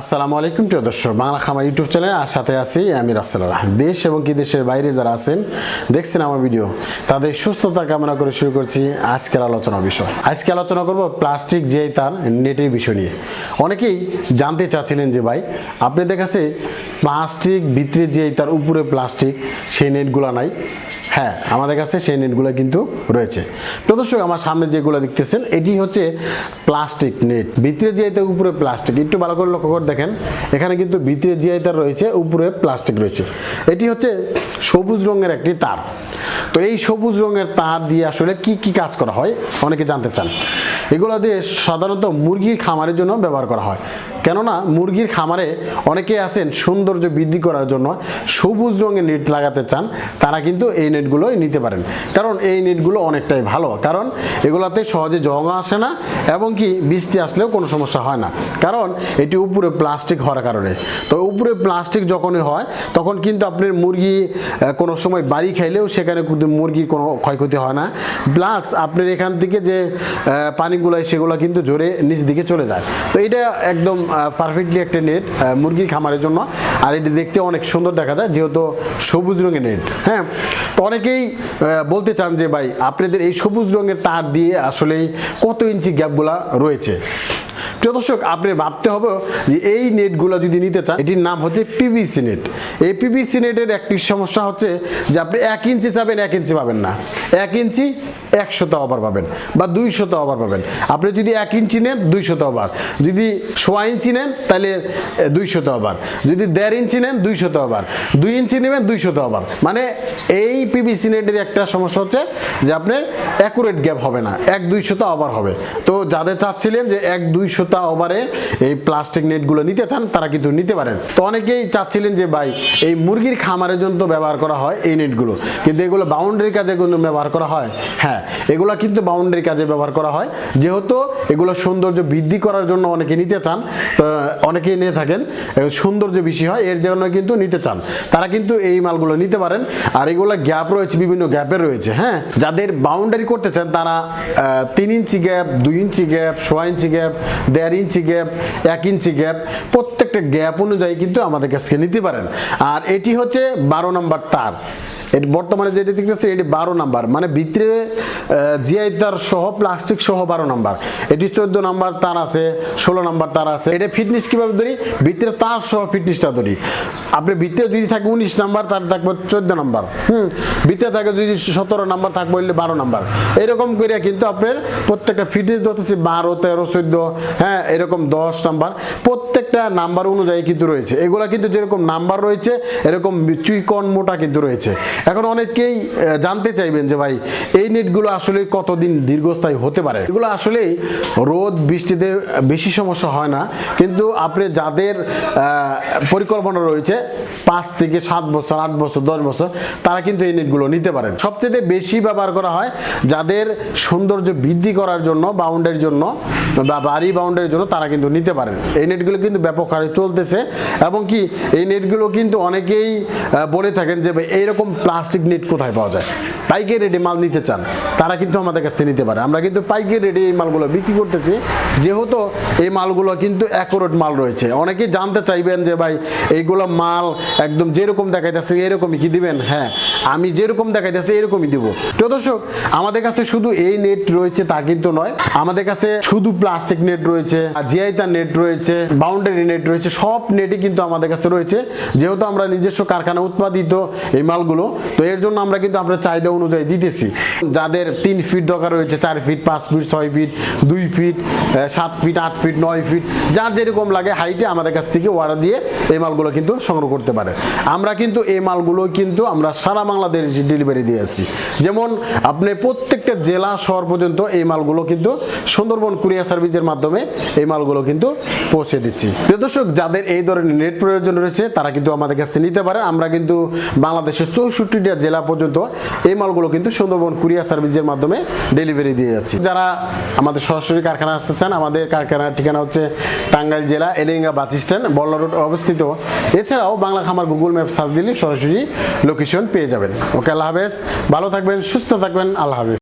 আসসালামু আলাইকুম, প্রিয় দর্শক। বাংলা খামার ইউটিউব চ্যানেল আর সাথে আছি আমি রাসেলারা দেশ এবং কি দেশের বাইরে যারা আছেন, দেখছেন আমার ভিডিও, তাদের সুস্থতা কামনা করে শুরু করছি আজকের আলোচনা বিষয়। আজকে আলোচনা করব প্লাস্টিক যে তার নেটের বিষয় নিয়ে। অনেকেই জানতে চাচ্ছিলেন যে ভাই, আপনাদের কাছে প্লাস্টিক ভিতরে যে তার উপরে প্লাস্টিক, সেই নেটগুলো নাই। হ্যাঁ আমাদের কাছে সেই নেটগুলো কিন্তু রয়েছে। প্রদর্শক আমার সামনে যেগুলো দেখতেছেন, এটি হচ্ছে প্লাস্টিক নেট। ভিতরে জিআইতার উপরে প্লাস্টিক। একটু ভালো করে লক্ষ্য করে দেখেন, এখানে কিন্তু ভিতরে জিআইতার রয়েছে, উপরে প্লাস্টিক রয়েছে। এটি হচ্ছে সবুজ রঙের একটি তার। তো এই সবুজ রঙের তার দিয়ে আসলে কি কি কাজ করা হয়, অনেকে জানতে চান। এগুলো দিয়ে সাধারণত মুরগির খামারের জন্য ব্যবহার করা হয়। কেননা মুরগির খামারে অনেকে আছেন সৌন্দর্য বৃদ্ধি করার জন্য সবুজ রঙের নেট লাগাতে চান, তারা কিন্তু এই নেটগুলোই নিতে পারেন। কারণ এই নেটগুলো অনেকটাই ভালো। কারণ এগুলোতে সহজে জং আসে না এবং কি বৃষ্টি আসলেও কোনো সমস্যা হয় না। কারণ এটি উপরে প্লাস্টিক হওয়ার কারণে। তো উপরে প্লাস্টিক যখনই হয়, তখন কিন্তু আপনার মুরগি কোনো সময় বাড়ি খাইলেও সেখানে কিন্তু মুরগির কোনো ক্ষয়ক্ষতি হয় না। প্লাস আপনার এখান থেকে যে পানিগুলো, সেগুলো কিন্তু জোরে নিচ দিকে চলে যায়। তো এটা একদম পারফেক্টলি একটা নেট মুরগির খামারের জন্য। আর এটি দেখতে অনেক সুন্দর দেখা যায়, যেহেতু সবুজ রঙের নেট হ্যাঁ? তো অনেকেই বলতে চান যে, ভাই, আপনাদের এই সবুজ রঙের তার দিয়ে আসলে কত ইঞ্চি গ্যাপগুলা রয়েছে? প্রিয় দর্শক আপনি ভাবতে হবে যে, এই নেটগুলো যদি নিতে চান, এটির নাম হচ্ছে পিভিসি নেট এই পিভিসি নেটের একটি সমস্যা হচ্ছে যে, আপনি এক ইঞ্চি চাবেন এক ইঞ্চি পাবেন না। এক ইঞ্চি একশত ওভার পাবেন বা দুইশত ওভার পাবেন। আপনি যদি এক ইঞ্চি নেন, দুইশত ওভার। যদি সোয়া ইঞ্চি নেন, তাহলে দুইশত ওভার। যদি দেড় ইঞ্চি নেন, দুইশত ওভার। দুই ইঞ্চি নেবেন, দুইশত ওভার। মানে এই পিভিসি নেটের একটা সমস্যা হচ্ছে যে আপনার অ্যাকুরেট গ্যাপ হবে না। এক দুইশত ওভার হবে। তো যাদের চাচ্ছিলেন যে এক দুইশত ওভারে এই প্লাস্টিক নেটগুলো নিতে চান, তারা কিন্তু নিতে পারেন। তো অনেকেই চাচ্ছিলেন যে, ভাই, এই মুরগির খামারের জন্য তো ব্যবহার করা হয় এই নেটগুলো কিন্তু এগুলো বাউন্ডারি কাজে ব্যবহার করা হয়। হ্যাঁ এগুলো কিন্তু বাউন্ডারি কাজে ব্যবহার করা হয়। যেহেতু এগুলো সৌন্দর্য বৃদ্ধি করার জন্য অনেকে নিতে চান, তো অনেকেই নিয়ে থাকেন সৌন্দর্য বেশি হয়, এর জন্য কিন্তু নিতে চান। তারা কিন্তু এই মালগুলো নিতে পারেন। আর এগুলো গ্যাপ রয়েছে, বিভিন্ন গ্যাপের রয়েছে হ্যাঁ? যাদের বাউন্ডারি করতে চান, তারা তিন ইঞ্চি গ্যাপ দুই ইঞ্চি গ্যাপ সোয়া ইঞ্চি গ্যাপ দেড় ইঞ্চি গ্যাপ এক ইঞ্চি গ্যাপ প্রত্যেকটা গ্যাপ অনুযায়ী কিন্তু আমাদের কাছ থেকে নিতে পারেন। আর এটি হচ্ছে বারো নম্বর তার। এটি বর্তমানে যেটি দেখতেছে, এটি বারো নাম্বার। মানে ভিতরে জিআই তার সহ প্লাস্টিক সহ বারো নাম্বার। এটি চোদ্দ নাম্বার তার আছে, ষোলো নাম্বার তার আছে। এটা ফিটনেস কীভাবে ধরি? ভিতরে তার সহ ফিটনেসটা ধরি। আপনি ভিতরে যদি থাকে উনিশ নাম্বার, তার থাকবে চোদ্দ নাম্বার। হুম, ভিতরে থাকে যদি সতেরো নাম্বার, থাকবে বললে বারো নাম্বার। এরকম করে কিন্তু আপনার প্রত্যেকটা ফিটনেস ধরতেছে বারো, তেরো, চোদ্দ হ্যাঁ এরকম দশ নাম্বার। প্রত্যেকটা নাম্বার অনুযায়ী কিন্তু রয়েছে। এগুলা কিন্তু যেরকম নাম্বার রয়েছে, এরকম চুইকন মোটা কিন্তু রয়েছে। এখন অনেকেই জানতে চাইবেন যে ভাই, এই নেটগুলো আসলে কতদিন দীর্ঘস্থায়ী হতে পারে? এগুলো আসলে রোদ, বৃষ্টিতে বেশি সমস্যা হয় না। কিন্তু আপনি যাদের পরিকল্পনা রয়েছে, পাঁচ থেকে সাত বছর, আট বছর, দশ বছর, তারা কিন্তু এই নেটগুলো নিতে পারেন। সবচেয়ে বেশি ব্যবহার করা হয় যাদের সৌন্দর্য বৃদ্ধি করার জন্য বাউন্ডারির জন্য বা বাড়ি বাউন্ডারির জন্য তারা কিন্তু নিতে পারেন। এই নেটগুলো কিন্তু ব্যাপক হারে চলতেছে। এবং কি, এই নেটগুলো কিন্তু অনেকেই বলে থাকেন যে এইরকম প্লাস্টিক নেট কোথায় পাওয়া যায়? পাইকারি রেটে মাল নিতে চান, তারা কিন্তু আমাদের কাছে নিতে পারে। আমরা কিন্তু পাইকারি রেটে এই মালগুলো বিক্রি করতেছি। যেহেতু এই মালগুলো কিন্তু অ্যাকোরেট মাল রয়েছে। অনেকেই জানতে চাইবেন যে ভাই, এইগুলো মাল একদম যেরকম দেখাইতেছে, এরকমই কি দিবেন? হ্যাঁ আমি যেরকম দেখাইতেছে এরকমই দিব। প্রিয় দর্শক, আমাদের কাছে শুধু এই নেট রয়েছে তা কিন্তু নয়। আমাদের কাছে শুধু প্লাস্টিক নেট রয়েছে জিআইতা নেট রয়েছে বাউন্ডারি নেট রয়েছে, সব নেটই কিন্তু আমাদের কাছে রয়েছে। যেহেতু আমরা নিজস্ব কারখানা উৎপাদিত এই মালগুলো, তো এর জন্য আমরা কিন্তু আমরা চাহিদা অনুযায়ী দিতেছি। যাদের তিন ফিট দরকার রয়েছে, চার ফিট পাঁচ ফিট ছয় ফিট দুই ফিট সাত ফিট আট ফিট নয় ফিট যার যেরকম লাগে হাইটে আমাদের কাছ থেকে অর্ডার দিয়ে এই মালগুলো কিন্তু সংগ্রহ করতে পারে। আমরা কিন্তু এই মালগুলো কিন্তু আমরা সারা বাংলাদেশ ডেলিভারি দিয়ে যেমন আপনি প্রত্যেকটা জেলা, শহর পর্যন্ত এই মালগুলো কিন্তু সুন্দরবন কুরিয়ার সার্ভিসের মাধ্যমে এই মালগুলো কিন্তু পৌঁছে দিচ্ছি। প্রিয় দর্শক, যাদের এই ধরনের নেট প্রয়োজন রয়েছে, তারা কিন্তু আমাদের কাছে নিতে পারে আমরা কিন্তু বাংলাদেশের চৌষট্টিটা জেলা পর্যন্ত এই মালগুলো কিন্তু সুন্দরবন কুরিয়ার সার্ভিসের মাধ্যমে ডেলিভারি দিয়ে যাচ্ছি। যারা আমাদের সরাসরি কারখানা আসতে চান, আমাদের কারখানার ঠিকানা হচ্ছে টাঙ্গাইল জেলা, এলিঙ্গা বাস স্ট্যান্ড, বল্লা রোড অবস্থিত। এছাড়াও বাংলা খামার গুগল ম্যাপ সার্চ দিলে সরাসরি লোকেশন পেয়ে যাবেন। ওকে আল্লাহ হাফেজ। ভালো থাকবেন সুস্থ থাকবেন আল্লাহ হাফেজ।